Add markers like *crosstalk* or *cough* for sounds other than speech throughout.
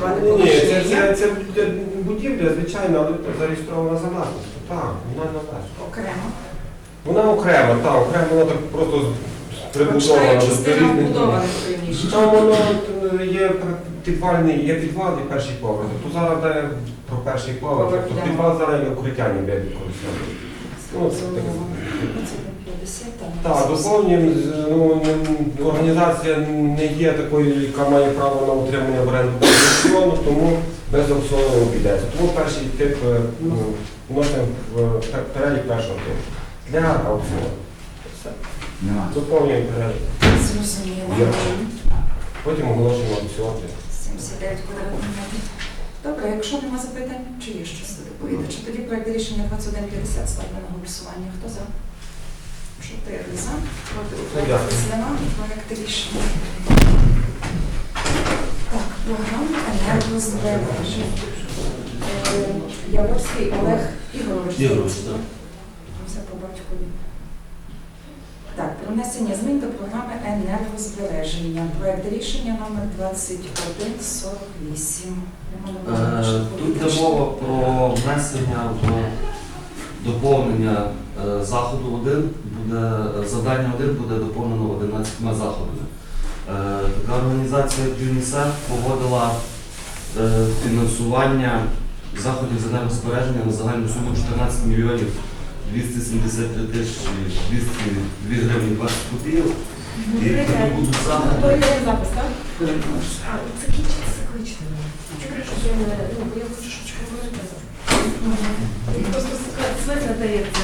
розташувати Ні, ні, це, це, це будівля, звичайно, але зареєстрована за власністю. Так, вона на власність. окремо. Вона окрема, так, окремо вона так просто прибудована до частина різних. вбудованих приміщень. Там воно е, є підвальний, є підвал і перший поверх. То зараз де про перший поверх, Поверх тобто підвал зараз є укриття ніби використовує. Ну, це таке. Це 50, там. Так, доповнюємо, ну, організація не є такою, яка має право на отримання в оренду аукціону, тому без аукціону не обійдеться. Тому перший тип е, ну, вносимо в перелік першого типу. Для аукціону. Все. Нема. Доповнюємо перелік. Зрозуміло. Потім оголошуємо аукціон. 79 квадратних метрів. Добре, якщо нема запитань, чи є щось до доповідача, тоді проект рішення 2150 ставлю на голосування. Хто за? Чотири за. Проти утримались нема. Проект рішення. Так, програма енергозбереження. Е, Яворський Олег Ігорович. Ігорович, так. Все по батькові. Так, про внесення змін до програми енергозбереження. Проект рішення номер 2148. Роман Е, Тут йде мова про внесення до доповнення е, заходу 1, буде, завдання 1 буде доповнено 11 заходами. Е, Така організація ЮНІСЕФ погодила е, фінансування заходів з енергозбереження на загальну суму 14 мільйонів 273 тисячі 202 гривні 20 копійок. І тому будуть заходи. запис, так? Це кінчиться. Я не, ну, я хочу щось поговорити. Просто надається.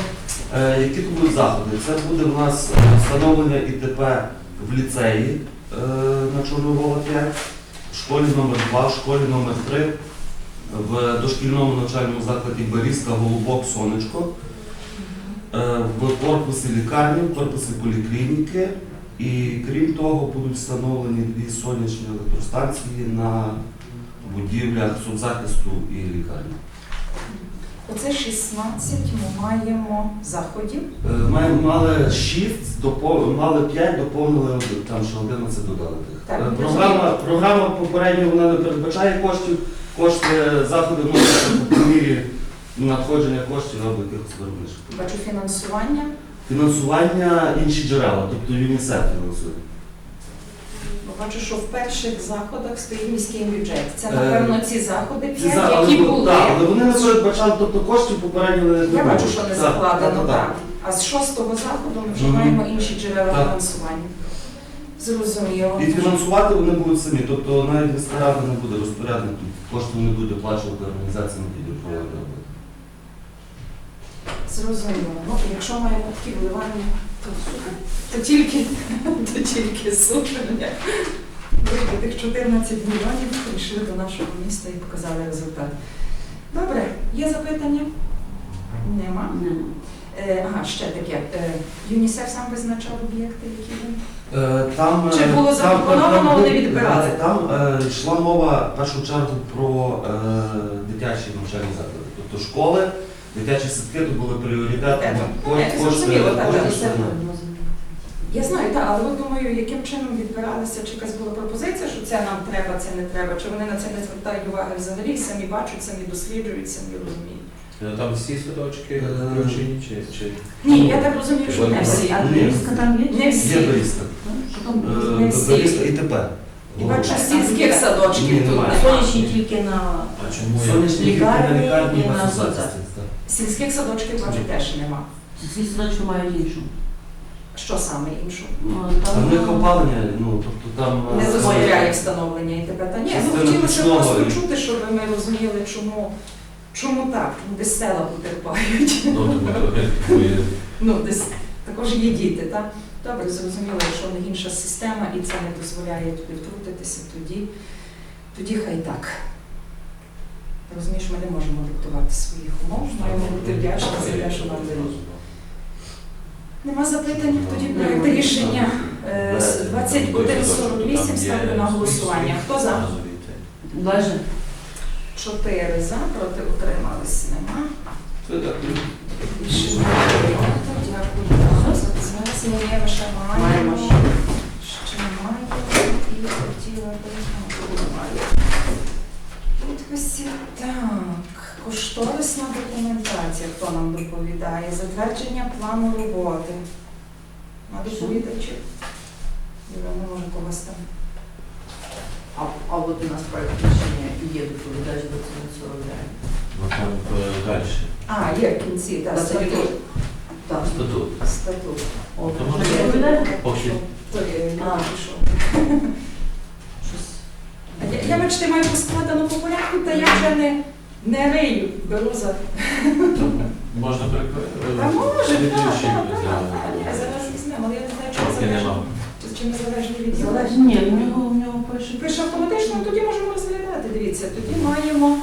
Е, Які будуть заходи? Це буде у нас е, встановлення ІТП в ліцеї е, на Чорновола 5, в школі номер 2, в школі номер 3, в дошкільному навчальному закладі Барізка, Голубок, Сонечко, в корпусі лікарні, в корпусі поліклініки. І крім того, будуть встановлені дві сонячні електростанції на будівлях соцзахисту і лікарні. Оце 16 ми маємо заходів. Е, Ми мали 6, допов... мали 5, доповнили один, там ще 11 додали тих. Так, Е, Програма, програма попередньо вона не передбачає коштів, кошти заходи вносяться по мірі надходження коштів або якихось виробничих. Бачу фінансування. Фінансування інші джерела, тобто ЮНІСЕФ фінансує. Бачу, що в перших заходах стоїть міський бюджет. Це, Е, напевно, ці заходи Ці 5, за- які бу- були. так, але вони не передбачали, тобто коштів попередньо не Я бачу, що не закладено, так. А з шостого заходу ми вже Мгм. маємо інші джерела Так. фінансування. Зрозуміло. І фінансувати вони будуть самі, тобто навіть рада не буде розпорядником, кошти вони будуть оплачувати організаціям, які будуть проводити роботи. Зрозуміло. Ну, якщо маємо такі вливання, то супер. То тільки, *laughs* то тільки супер. Вийшли тих 14 мільйонів прийшли до нашого міста і показали результат. Добре, є запитання? Нема. Е, ага, ще таке. Е, ЮНІСЕФ сам визначав об'єкти, які він. Е, Там, Чи е, було запропоновано, вони там- відбирали? Там е, йшла мова в першу чергу про е, дитячі навчальні заклади. Тобто школи, дитячі садки то були пріоритетом. Ну, Я знаю, так, але от думаю, яким чином відбиралися, чи якась була пропозиція, що це нам треба, це не треба, чи вони на це не звертають уваги взагалі, самі бачать, самі досліджують, самі розуміють. Ну, Там всі садочки Е, включені чи, чи Ні, я так розумію, що не всі. А Ні. Там є? Не всі. Є Е, всі. Бариста і тепер. І бачу, сільських садочків тут. Сонячні тільки на... Лікарні і на так. Сільських садочків бачу теж нема. Ці садочки мають іншу. Що саме іншу? Ну, в них опалення, ну тобто там е, Не дозволяє встановлення ІТП. Та ні, ну Частина хотілося пічного просто і- чути, щоб ми розуміли, чому, чому так, десь села потерпають. Ну. Ну, десь також є діти, так? Добре, зрозуміло, якщо в них інша система і це не дозволяє туди втрутитися, тоді, тоді хай так. Розумієш, ми не можемо диктувати своїх умов, маємо бути вдячні за те, що нам дають. Нема запитань, тоді проект рішення е, 2148 ставлю на голосування. Хто за? Лежить. Чотири за, проти утримались нема. Рішення прийнято. Дякую вам за це. Зміни ще маємо. Ще. Маємо і хотіла би немає. Підписів. Так, кошторисна документація. Хто нам доповідає? Затвердження плану роботи. На доповідачі. Юра, не може когось там. А, а от у нас проект рішення є доповідач до 49. Ну там е, далі. А, є в кінці, так, Да, це статут. Так. Статут. Статут. О, То може? Поки. А, пішов. Щось. А Я, я бачите, маю поскладено по порядку, та я вже не, не рию, беру за. Можна перекрити? Та може, так, так, так, так. Ні, зараз візьмемо, але я не знаю, чи Поки залежно. Чи- Чи не залежні від Залежить. Ні, в нього, в нього пише. Пише автоматично, тоді можемо розглядати. Дивіться, тоді маємо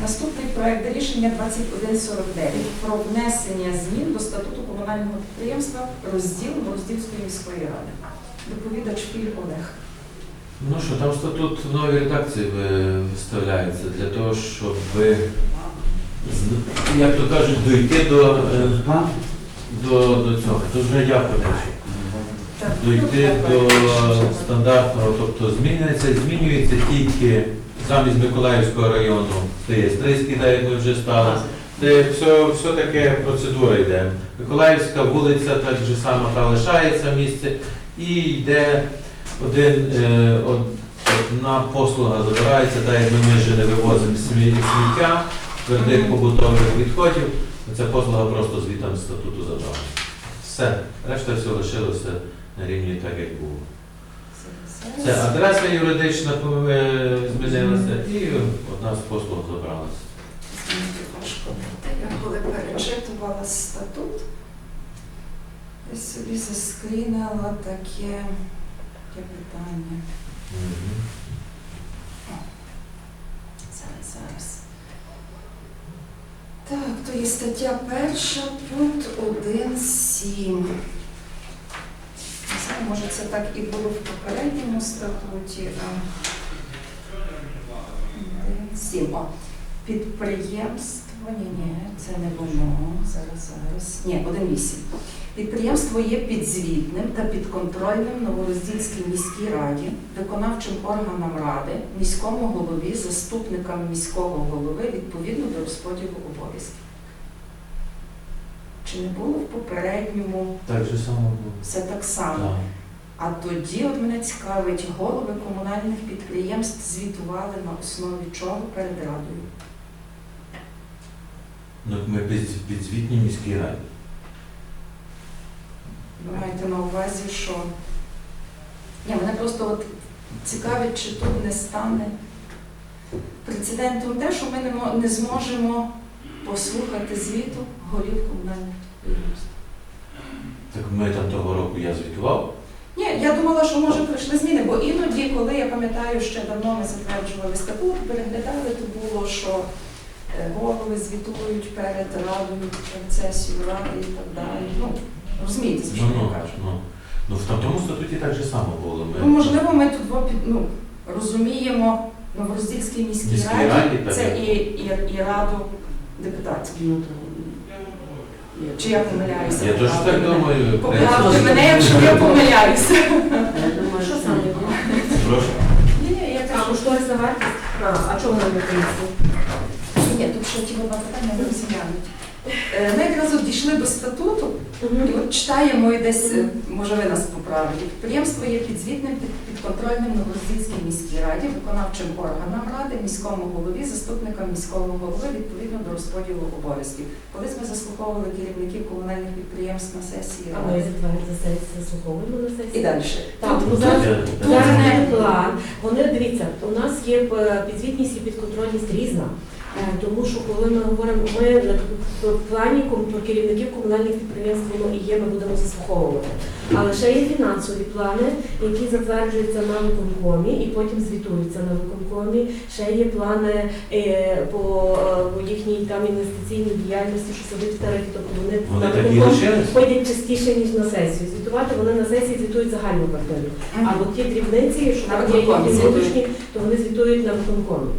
наступний проект рішення 2149 про внесення змін до статуту комунального підприємства розділ Роздільської міської ради. Доповідач Філь Олег. Ну що, там статут в новій редакції виставляється для того, щоб як то кажуть, дойти до, е, до, до цього. То вже я. Так, Дойти до стандартного, тобто змінюється, змінюється тільки замість Миколаївського району, це є Стрийський, де як ми вже стали. Це все, все таке процедура йде. Миколаївська вулиця так же само та лишається місце і йде один, е, одна послуга забирається, так як ми, вже не вивозимо сміття, твердих побутових відходів, ця послуга просто звітом статуту забрала. Все, решта все лишилося на рівні так, як було. Це адреса юридична е, змінилася і одна з послуг забралася. Я коли перечитувала статут, я собі заскрінила таке, таке питання. Зараз, зараз. Так, то є стаття перша, пункт 1.7. Не знаю, може це так і було в попередньому статуті. а 1.7. О, підприємство, ні, ні, це не воно. Зараз, зараз. Ні, 1.8. Підприємство є підзвітним та підконтрольним Новороздільській міській раді, виконавчим органам ради, міському голові, заступникам міського голови відповідно до розподілу обов'язків. Чи не було в попередньому Так же само було. все так само? Так. А тоді от мене цікавить, голови комунальних підприємств звітували на основі чого перед радою. Ну, ми під, підзвітні міській раді. Ви маєте на увазі, що Ні, мене просто от цікавить, чи тут не стане прецедентом те, що ми не, мо- не зможемо послухати звіту голів комунальних підприємств. Так ми там того року я звітував. Ні, я думала, що може прийшли зміни, бо іноді, коли я пам'ятаю, ще давно ми затверджували статут, переглядали, то було, що голови звітують перед радою, перед сесією ради і так далі. Ну, розумієте, за що Ну, я ну, кажу. ну. Ну, в тому статуті так же само було. Ми, Ну, можливо, ми тут ну, розуміємо Новороздільській міській Міській раді, раді, це і, і, і раду депутатську. Ну. Чи я помиляюся? Я теж так думаю. Поправте мене, якщо я помиляюся. Що саме? Прошу. Ні, ні, я кажу, кошторисна вартість? А, чого не принесли? Ні, тут ще ті два питання ви розглянуть. Е, Ми якраз от дійшли до статуту, і от читаємо і десь, е, може ви нас поправите. Підприємство є підзвітним під, підконтрольним Новороздільській міській раді, виконавчим органам ради, міському голові, заступникам міського голови відповідно до розподілу обов'язків. Колись ми заслуховували керівників комунальних підприємств на сесії А ми ради. за сесію, заслуховуємо на сесії. І далі. Так, Тут- ну не- не план. Вони дивіться, у нас є е, підзвітність і підконтрольність різна. Е, Тому що коли ми говоримо, ми на- в плані керівників комунальних підприємств воно і є, ми будемо заслуховувати. Але ще є фінансові плани, які затверджуються на виконкомі і потім звітуються на виконкомі. Ще є плани е, по, е, по їхній там інвестиційній діяльності, що сидить в тарифі, тобто вони, Вони на ходять частіше, ніж на сесію. Звітувати вони на сесії звітують загальну картину. Мгм. А от ті дрібниці, що там є якісь внутрішні, то вони звітують на виконкомі.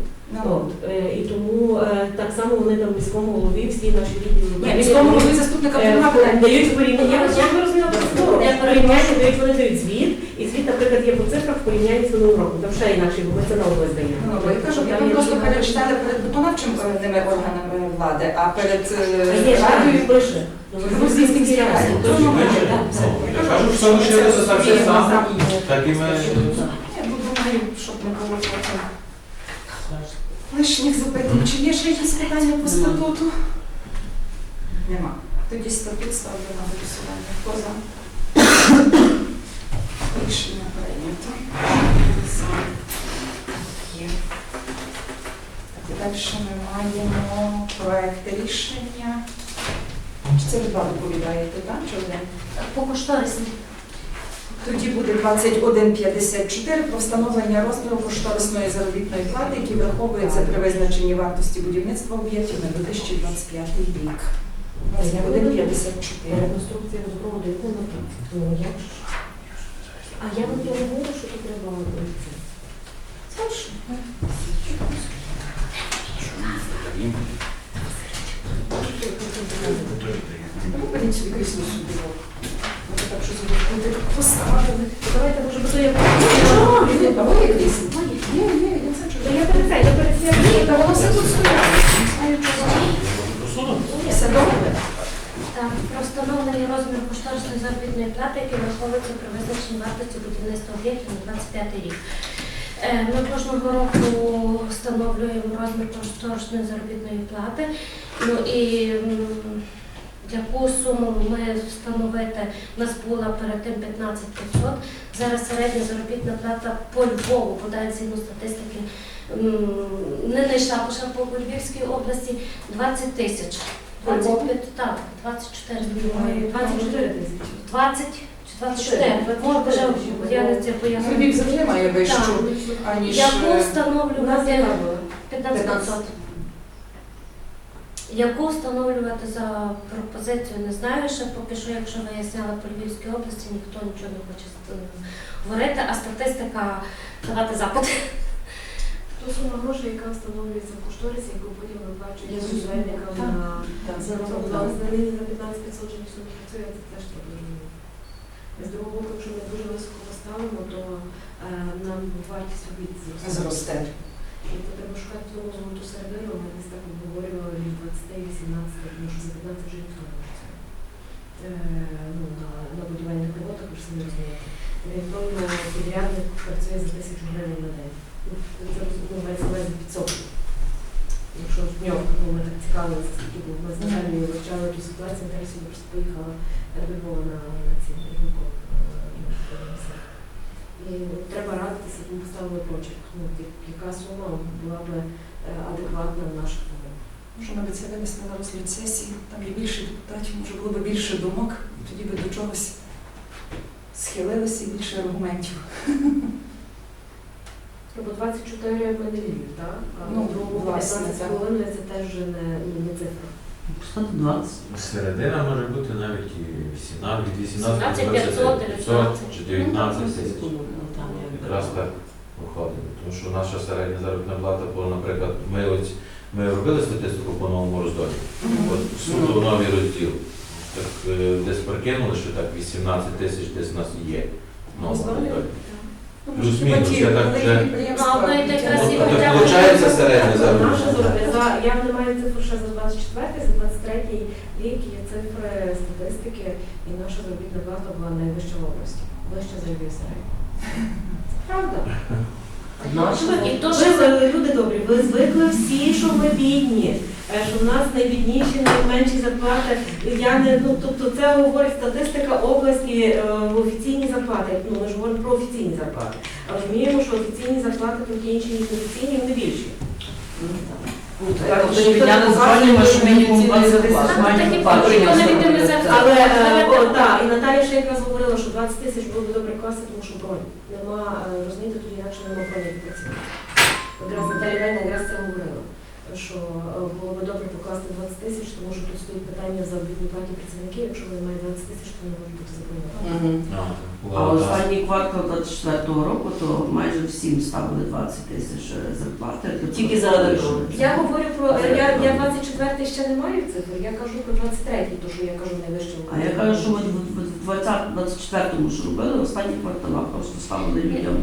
От, е, і тому е, так само вони там міському голові, всі наші відділи. Міському голові заступника Е, дають порівняння. Я, я ви розуміла процедуру. Я Я дають, вони дають звіт, і звіт наприклад, є по цифрах в порівнянні з минулим роком. Там ще інакше, бо ми це на область даємо. Ну, бо я кажу, Там ми є просто дуже перечитали перед виконавчим е, органами влади, а перед е, є ж радою пише. Ну, Грузинський міський радіо. Ну, Тому, так, все. я кажу, що лишилося так і ми. Я думаю, щоб не було потім лишніх запитань. Чи є ще якісь питання по статуту? Нема. Тоді статут ставлю на голосування. Хто за? Рішення прийнято. Є. Далі ми маємо проект рішення. Чи це ви два доповідаєте, так? Чи один? По кошторисні. Тоді буде 2154 про встановлення розміру кошторисної заробітної плати, які враховуються при визначенні вартості будівництва об'єктів на 2025 рік. 2154. Реконструкція водопроводу, яку на Ну, як ж? А я вам не говорю, що тут треба робити. Ну, беріть собі крісло сюди. Може так, що буде поставили. Давайте, може, бо то я Чого? Ні, та ви крісло. Ні, ні, я це Та чую. я перед це, я перед це. Ні, та воно все тут стоїть. Знаю, чого. Все добре? Так, про встановлення розміру кошторисної заробітної плати, які враховуються при визначенні вартості будівництва об'єктів на 25 рік. Е, Ми кожного року встановлюємо розмір кошторисної заробітної плати. Ну і яку суму ми встановити, у нас була перед тим 15 500. Зараз середня заробітна плата по Львову, подають згідно статистики, не знайшла по Львівській області 20 тисяч. 25, так, 24 Ой, 24 24. тисячі. 20 24. Може, вже я не це поясню. Завжди має вищу, Так. аніж... Яку встановлювати яка була? 15 Яку встановлювати за пропозицію, не знаю ще поки що, якщо виясняла по Львівській області, ніхто нічого не хоче говорити, а статистика давати запит. То сума грошей, яка встановлюється в кошторисі, яку потім Я виплачується зрозуміла. на Так, за так, роботу. так. За нині за 15 500 вже ніхто не працює, це теж треба розуміти. З другого боку, якщо ми дуже високо поставимо, то е, нам вартість робіт зросте. Зросте. І треба шукати тому золоту середину, ми десь так обговорювали від 20 18, тому що за 15 вже ніхто не працює. Е, ну, на, на будівельних роботах, ви ж самі розумієте. Орієнтовно підрядник працює за тисячу гривень на день. Ну, Це ну, мається на увазі 500. В нього, ми так цікавилися, скільки був, ми з Наталією вивчали ту ситуацію, Наталія сьогодні просто поїхала до Львова на, на ці на Рахунков, е. І треба радитися, тому поставили почерк. Ну, яка сума була б е, адекватна в наших умовах. Може, ми це винесли на розгляд сесії, там є більше депутатів, може було б більше думок, тоді би до чогось схилилися і більше аргументів. Ну, бо 24 ми не Львів, так? А Ну, в другому власне, 15 так. хвилин це теж вже не, не цифра. Поставте 20. Середина може бути навіть і 18, від 18 17, 500, 500 чи 19 тисяч. Ну. Якраз так виходить. Тому що наша середня заробітна плата була, наприклад, ми ось ми робили статистику по новому роздолі. От суто новий розділ. Так е, десь прикинули, що так 18 тисяч десь у нас є в новому Роздолі? Ну, Плюс-мінус, я так вже- Ну, ви треба- виходить середня заробітна я не маю цифр ще за 24, за 23 рік є цифри статистики, і наша заробітна плата була найвища в області, вища за Львів середньо. Правда? І то, Ви люди добрі, ви звикли всі, що ми бідні, що в нас найбідніші, найменші зарплати. Я не ну тобто це говорить статистика області е, в офіційні зарплати. Ну ми ж говоримо про офіційні зарплати. А розуміємо, що офіційні зарплати трохи інші ніж неофіційні, вони більші. Рівняно з бронюємо, що мінімум 20 тисяч Так, мають так і виплатити. ніхто не відділиться. Але е, так, і Наталя ще якраз говорила, що 20 тисяч було б добре класти, тому що бронь. Нема, е, розумієте, тут інакше нема броні працювати. Якраз Іванівна якраз це говорила. Що е, було би добре покласти 20 тисяч, тому що тут стоїть питання за заробітні платі працівників. Якщо вони мають 20 тисяч, то вони можуть бути заплановані. Мгм. А, останній квартал 24-го року, то майже всім ставили 20 тисяч е, зарплати. Тільки заради того. Я говорю про я, я 24 ще не маю цифр, я кажу про 23, то що я кажу найвище. А я кажу, що от в 20-24-му що робили, останні квартала просто ставили людям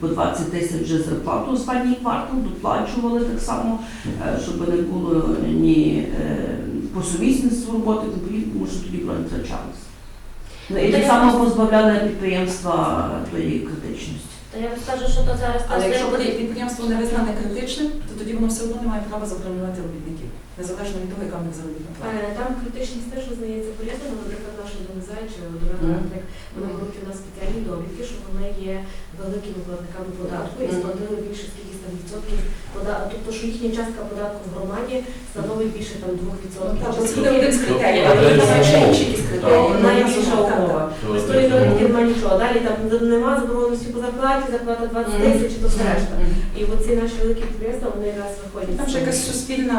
по 20 тисяч вже зарплату останній квартал, доплачували так само, е, щоб не було ні е, по сумісництву роботи, тому що тоді втрачалися. Ну, і так само позбавляли підприємства тої критичності. То я вам скажу, що то зараз Але якщо що- буде підприємство не визнане критичним, то тоді воно все одно не має права забронювати робітників, незалежно від того, яка в них заробітна плата. Е, Там критичність теж визнається по-різному. Наприклад, наша Донезай чи. Донецьк, вони беруть у нас спеціальні довідки, що вони є великими платниками податку і сплатили більше скільки там відсотків податку. Тобто, що їхня частка податку в громаді становить більше там 2 відсотків. Так, це скільки? буде один з критеріїв, Тобто, але з ще інші якісь критерії. Найбільша умова. То Без тої десь, довідки ну, немає нічого. Далі там нема заборгованості по зарплаті, зарплата 20 тисяч, то все решта. І оці наші великі підприємства, вони якраз виходять. Там з же якась суспільна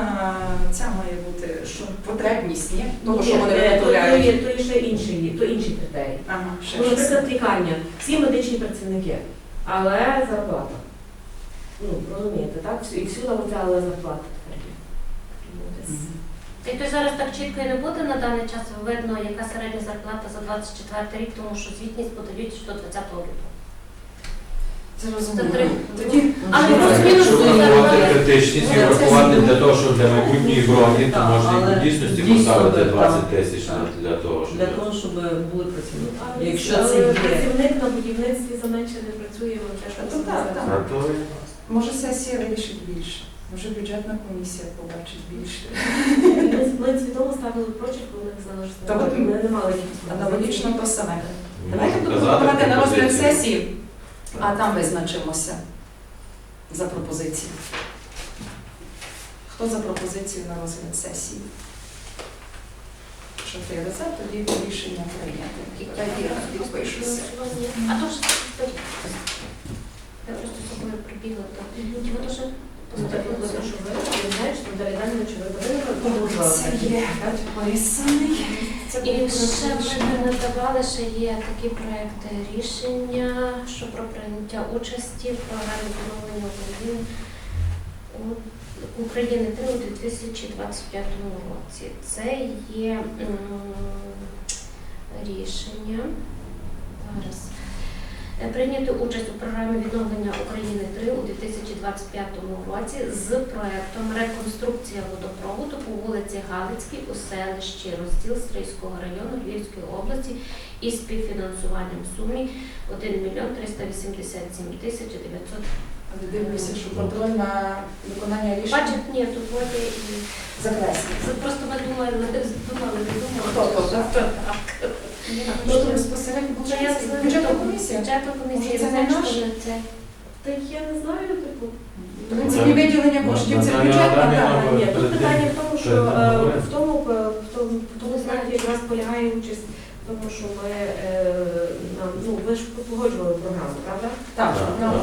ця має бути, що потребність, ні? Того, що вони е, то- То є, виготовляють. то є ще інший, то інші критерії. Ага, ще Ну, щось. наприклад, лікарня, всі медичні працівники, але зарплата. Ну, розумієте, так? І всюди оця але зарплата тепер є. Тому десь. Мгм. І то зараз так чітко і не буде на даний час видно, яка середня зарплата за 24 рік, тому що звітність подають до 20 лютого. Це Це розуміло. три. Тоді Але Ну, плюс-мінус Якщо буде врахувати зарплата. критичність і Ну, врахувати для того, щоб для майбутньої броні, то Так, можна і але в дійсності дійсно, поставити так, 20 тисяч для того, щоб... Для того, щоб були працівники. Якщо але це є. працівник на будівництві за менше не працює, теж то так, так. А то може сесія вирішить більше. Може бюджетна комісія побачить більше. Ми, свідомо ставили прочерк, коли не знали, що Та от ми не мали Аналогічно то саме. Давайте будемо казати на розгляд сесії, а там визначимося за пропозицію. Хто за пропозицію на розгляд сесії? Чотири за, тоді рішення прийняти. Я вірю, підпишуся. А то ж я просто собою прибігла, що це що що є підписаний. І ще ми надавали, ще є такі проекти рішення, що про прийняття участі в програмі відновлення України України 3 у 2025 році. Це є рішення. Зараз. Е, Прийняти участь у програмі відновлення України 3 у 2025 році з проектом Реконструкція водопроводу по вулиці Галицькій у селищі Розділ Стрийського району Львівської області із співфінансуванням сумі 1 мільйон 387 тисяч 900. Але дивлюся, що контроль на виконання рішення Бачите, ні, тут воді і закреслено. просто ми думали, думали, не думали. Хто то, так? Так? Ну, то безпосередньо я бюджетна комісія. Бюджетна комісія, це не знаєш, наш? що це. Та я не знаю, типу. В принципі, виділення коштів це Адамівна. Ні, тут питання в тому, що е, в тому, е, в тому, в тому знаєте, якраз полягає участь в тому, що ми е, нам, ну ви ж погоджували програму, правда? Так, Так, нам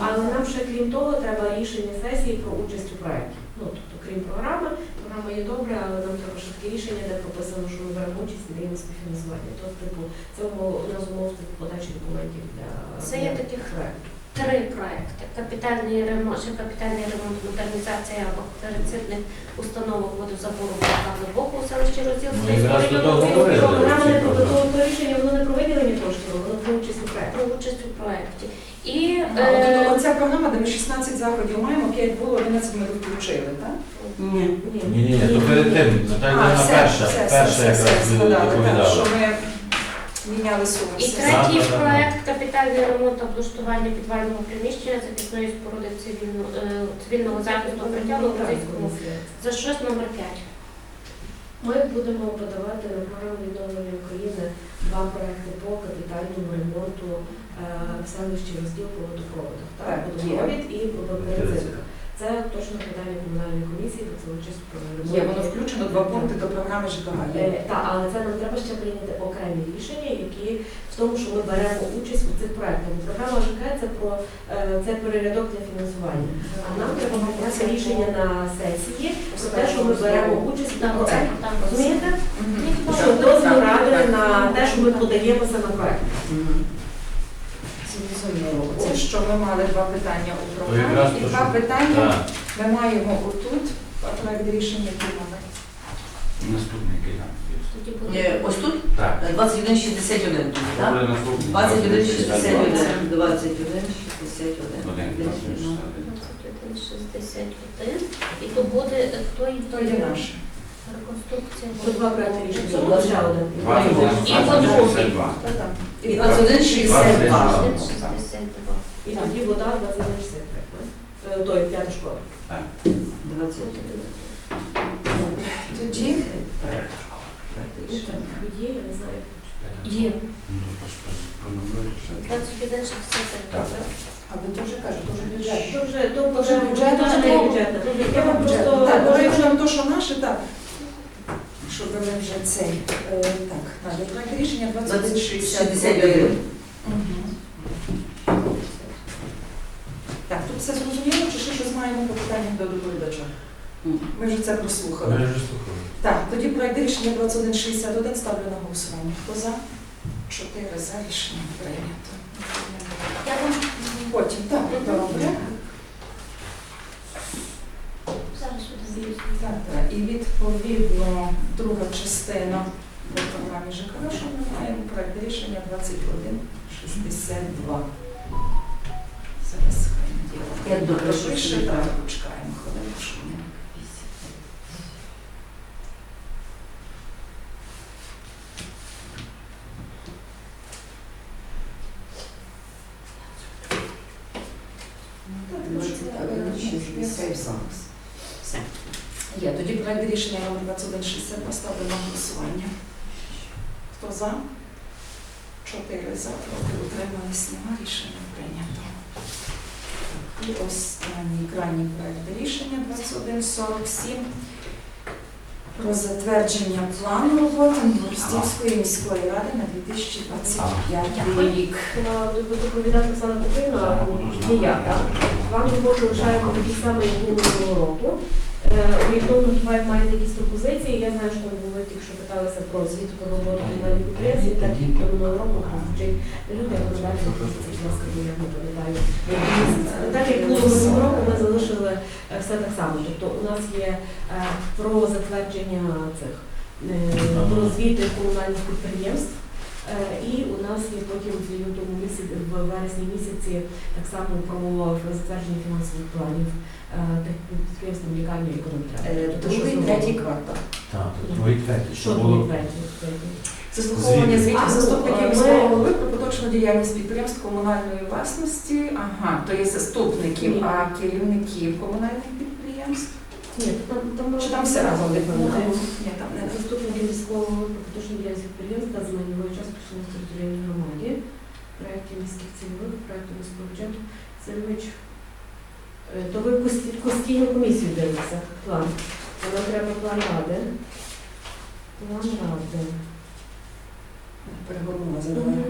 Але нам ще крім того треба рішення сесії про участь у проєкті. Ну тобто, крім програми, програма є добре, але нам треба швидке рішення, де прописано, що ми беремо участь і даємо співфінансування. Тобто, типу, це у нас умов подачі документів для Це є таких проекту. Три проекти: капітальний ремонт, капітальний ремонт, модернізація багаторецидних установок водозабору глибоко у селищі розділ Ну, говорили. Львівської Програма не то рішення, воно не про виділення коштів, воно про участь у проєкті. про участь у проєкті. І е, Оця програма, де ми 16 заходів маємо, 5 було, 11 ми включили, так? Ні. Ні, ні, то перед тим, Наталя все, перша, все, все, перша якраз доповідала. Міняли суми. І третій Да, да, да. проект капітальний ремонт облаштування підвального приміщення захисної споруди цивільного, е, цивільного захисту укриття в Лозівському. За щось номер 5. Ми будемо подавати програму відновлення України два проекти по капітальному ремонту е, в селищі розділ по водопроводах. Так, Так, водопровід і водопровід. Це точно питання комунальної комісії, бо це участь про ремонт. Є, воно включено два пункти до програми ЖКГ. Е, Так, але це нам треба ще прийняти окремі рішення, які в тому, що ми беремо участь у цих проектах. Програма ЖК це про е, це перерядок для фінансування. А нам треба прийматися рішення на сесії про те, що ми беремо участь так, так. Розумієте? Що дозвіл ради на те, що ми подаємося на проект. Зрозуміло. Це що ми мали два питання у програмі. І два питання ми маємо отут. а Проект рішення який? Наступний буде. Е, Ось тут Так. 2161 тут, так? 2161, 2161. Один, Ну, 2161. І то буде е, хто і То наше. Два проекти рішення. І по-друге. І 2162. І тоді вода 2163. Е, Той, п'ята школа. 21. Тоді Є, я не знаю. Є. Ну, то ж, пронумеруй ще. 2163. Так. так? А ви дуже кажете, дуже бюджет. Вже бюджет, Я вам просто... якщо то, що наше, так. Щоб ви вже цей. е, Так, Надя, проект рішення 2161. 21. Так, тут все зрозуміло, чи ще щось маємо по питанням до доповідача? Ми вже це прослухали. Ми вже слухали. Так, тоді проект рішення 2161 ставлю на голосування. Хто за? Чотири за рішення прийнято. Я вам Потім, так, добре. зараз буде. Так, так. І відповідно друга частина по програмі ЖКХ, що ми маємо проєкт рішення 2162. Зараз хай Я діло. добре, що Пише, собі так, так. почекаємо хвилинку. Ну, так, ну, що, е, 2160. Все. Є. Тоді проект рішення номер 2160 поставлю на голосування. Хто за? Чотири за, проти утримались, нема рішення прийнято. І останній крайній проект рішення 2147 про затвердження плану роботи Новостівської міської ради на 2025 рік. Ви доповідати Оксана Петрівна, не я, так? Вам роботу лишаємо такі самі, як минулого року. Е, Орієнтовно хіба як маєте якісь пропозиції, я знаю, що були тільки що питалися про звіт про роботу комунальних підприємств, так і про минулого року звучить люди, розглядаю пропозиції, будь ласка, я не пам'ятаю. Так як було минулого року, ми залишили е, все так само. Тобто у нас є е, про затвердження цих про звіти комунальних підприємств. Е, І у нас є потім в лютому місяці, в вересні місяці так само про затвердження фінансових планів е, тих підприємств лікарні і економтреби. Е, Другий, третій квартал. Так, другий третій, Що третє? третє? Заслуховування звітів заступників ну, міського голови про поточну діяльність підприємств комунальної власності. Ага, то є заступників, а керівників комунальних підприємств. Ні, там, там, Чи там все разом Ну. Ні, там не Заступники міського голови діяльність підприємства з майнової частки на територіальній громаді, проєктів міських цільових, проєктів міського бюджету. Сергійович, е, то ви пост- постійну комісію дивитеся, план. Нам треба план ради. План ради. перегорнула за мною.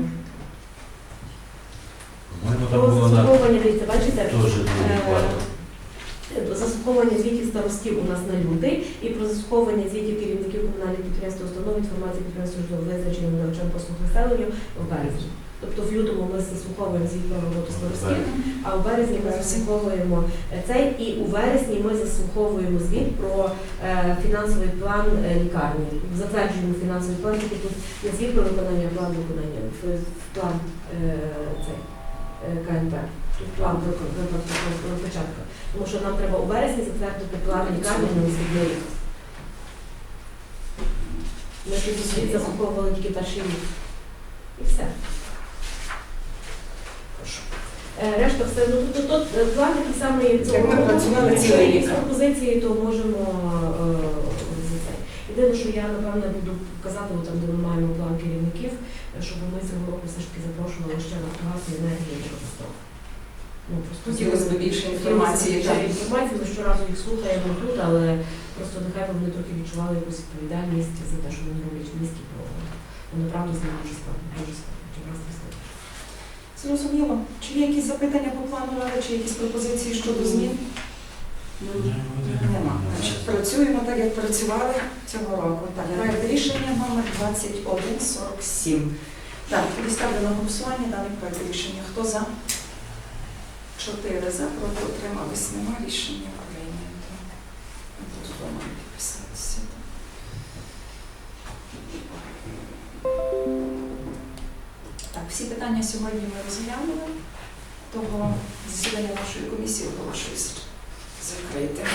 По-моєму, там було на бачите? теж другий Е. Заслуховування звітів старостів у нас на лютий і про заслуховування звітів керівників комунальних підприємств установ інформації підприємств щодо визначення надавачам послуг населенню в березні. Тобто в лютому ми заслуховуємо звіт про роботу старостів, а в березні ми заслуховуємо е, цей, і у вересні ми заслуховуємо звіт про е, фінансовий план е, лікарні. Затверджуємо фінансовий план, тільки тут не звіт про виконання, а план виконання, в план цей КНП. План випадку початку. Тому що нам треба у вересні затвердити план лікарні на наступний рік. Ми тут звіт заслуховували тільки перший рік. І все. Е, Решта все, ну тут, тут е, план такий самий, якісь пропозиції, то можемо е, за це. Єдине, що я напевно буду казати, там, де ми маємо план керівників, е, щоб ми цього року все ж таки запрошували ще Нафтогаз і енергію і катастроф. Ну, просто Хотілося б більше інформації. більше так. інформації, ми щоразу їх слухаємо тут, але просто нехай би вони трохи відчували якусь відповідальність за те, що вони роблять в місті, вони правда з ним дуже складно, дуже складно. Зрозуміло. Чи є якісь запитання по плану ради, чи якісь пропозиції щодо змін? Ну, Нема. Значить, працюємо так, як працювали цього року. Так, проект рішення номер 2147. Так, тоді ставлю на голосування даний проект рішення. Хто за? Чотири за, проти утримались. Нема рішення прийнято. Буду вдома підписатися. Так, всі питання сьогодні ми розглянули. Того засідання нашої комісії оголошується закрите.